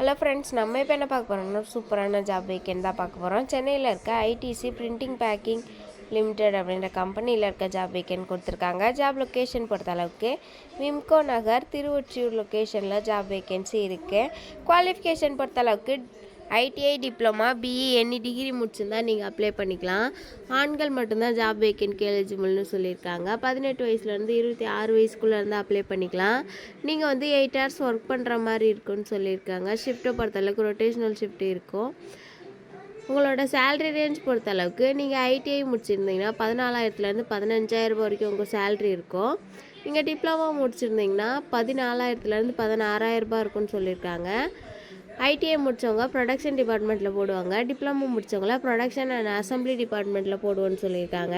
Hello friends நம்ம இப்போ என்ன பார்க்க போகிறோம்னா சூப்பரான ஜாப் வேக்கன் தான் பார்க்க போகிறோம் சென்னையில் இருக்க ஐடிசி பிரிண்டிங் பேக்கிங் லிமிடெட் அப்படின்ற கம்பெனியில் இருக்க ஜாப் வேக்கன் கொடுத்துருக்காங்க. ஜாப் லொக்கேஷன் பொறுத்த அளவுக்கு விம்கோ நகர் திருவொற்றியூர் லொக்கேஷனில் ஜாப் வேக்கன்சி இருக்குது குவாலிஃபிகேஷன் பொறுத்த அளவுக்கு ITI diploma BE any degree முடிச்சிருந்தா நீங்கள் அப்ளை பண்ணிக்கலாம். ஆண்கள் மட்டும்தான் ஜாப் வேக்கன்ட்க்கு எலிஜிபிள்னு சொல்லியிருக்காங்க. பதினெட்டு வயசுலேருந்து இருபத்தி ஆறு வயசுக்குள்ளே இருந்து அப்ளை பண்ணிக்கலாம். நீங்கள் வந்து எயிட் ஹவர்ஸ் ஒர்க் பண்ணுற மாதிரி இருக்குன்னு சொல்லியிருக்காங்க. ஷிஃப்ட்டை பொறுத்தளவுக்கு ரொட்டேஷனல் ஷிஃப்ட் இருக்கும். உங்களோட சேல்ரி ரேஞ்ச் பொறுத்த அளவுக்கு நீங்கள் ஐடிஐ முடிச்சிருந்தீங்கன்னா பதினாலாயிரத்துலேருந்து பதினஞ்சாயிரம் வரைக்கும் உங்கள் சேல்ரி இருக்கும். நீங்கள் டிப்ளமோ முடிச்சிருந்தீங்கன்னா பதினாலாயிரத்துலேருந்து பதினாறாயிரரூபா இருக்கும்னு சொல்லியிருக்காங்க. ஐடிஐ முடித்தவங்க ப்ரொடக்ஷன் டிபார்ட்மெண்ட்டில் போடுவாங்க. டிப்ளமோ முடித்தவங்கள ப்ரொடக்ஷன் அண்ட் அசம்பிளி டிபார்ட்மெண்ட்டில் போடுவோன்னு சொல்லியிருக்காங்க.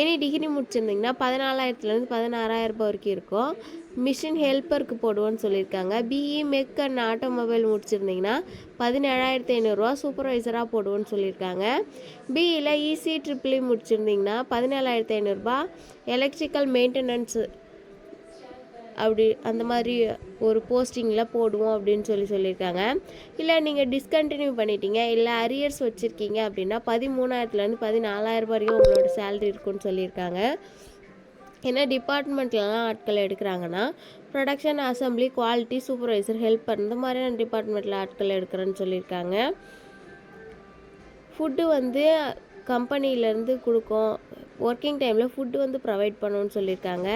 எனி டிகிரி முடிச்சிருந்தீங்கன்னா பதினாலாயிரத்துலேருந்து பதினாறாயிரம் ரூபாய் வரைக்கும் இருக்கும். மிஷின் ஹெல்ப்பருக்கு போடுவோன்னு சொல்லியிருக்காங்க. பிஇ மெக் அண்ட் ஆட்டோமொபைல் முடிச்சிருந்தீங்கன்னா பதினேழாயிரத்தி ஐநூறுரூவா சூப்பர்வைசராக போடுவோன்னு சொல்லியிருக்காங்க. பிஇயில் இசி ட்ரிபிளி முடிச்சிருந்தீங்கன்னா பதினேழாயிரத்து ஐநூறுரூபா எலக்ட்ரிக்கல் மெயின்டெனன்ஸு அப்படி அந்த மாதிரி ஒரு போஸ்டிங்கில் போடுவோம் அப்படின்னு சொல்லி சொல்லியிருக்காங்க. இல்லை நீங்கள் டிஸ்கண்டினியூ பண்ணிட்டீங்க இல்லை அரியர்ஸ் வச்சுருக்கீங்க அப்படின்னா பதிமூணாயிரத்துலேருந்து பதினாலாயிரம் வரைக்கும் உங்களோட சேலரி இருக்குன்னு சொல்லியிருக்காங்க. என்ன டிபார்ட்மெண்ட்லலாம் ஆட்கள் எடுக்கிறாங்கன்னா production assembly quality supervisor helper இந்த மாதிரியான டிபார்ட்மெண்ட்டில் ஆட்கள் எடுக்கிறேன்னு சொல்லியிருக்காங்க. ஃபுட்டு வந்து கம்பெனியிலேருந்து கொடுக்கும். ஒர்க்கிங் டைமில் ஃபுட்டு வந்து ப்ரொவைட் பண்ணணும்னு சொல்லியிருக்காங்க.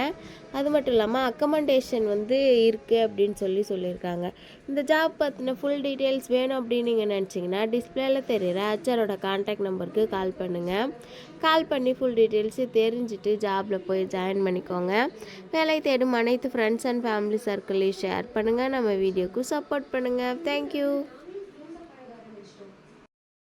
அது மட்டும் இல்லாமல் அக்கமண்டேஷன் வந்து இருக்குது அப்படின்னு சொல்லி சொல்லியிருக்காங்க. இந்த ஜாப் பற்றின ஃபுல் டீட்டெயில்ஸ் வேணும் அப்படின்னு நீங்கள் நினச்சிங்கன்னா டிஸ்பிளேல தெரிகிற ஹச்ஆரோட கான்டாக்ட் நம்பருக்கு கால் பண்ணுங்கள் கால் பண்ணி ஃபுல் டீட்டெயில்ஸு தெரிஞ்சுட்டு ஜாபில் போய் ஜாயின் பண்ணிக்கோங்க. வேலை தேடும் அனைத்து ஃப்ரெண்ட்ஸ் அண்ட் ஃபேமிலி சர்க்கிளையும் ஷேர் பண்ணுங்கள் நம்ம வீடியோக்கு சப்போர்ட் பண்ணுங்கள் தேங்க்யூ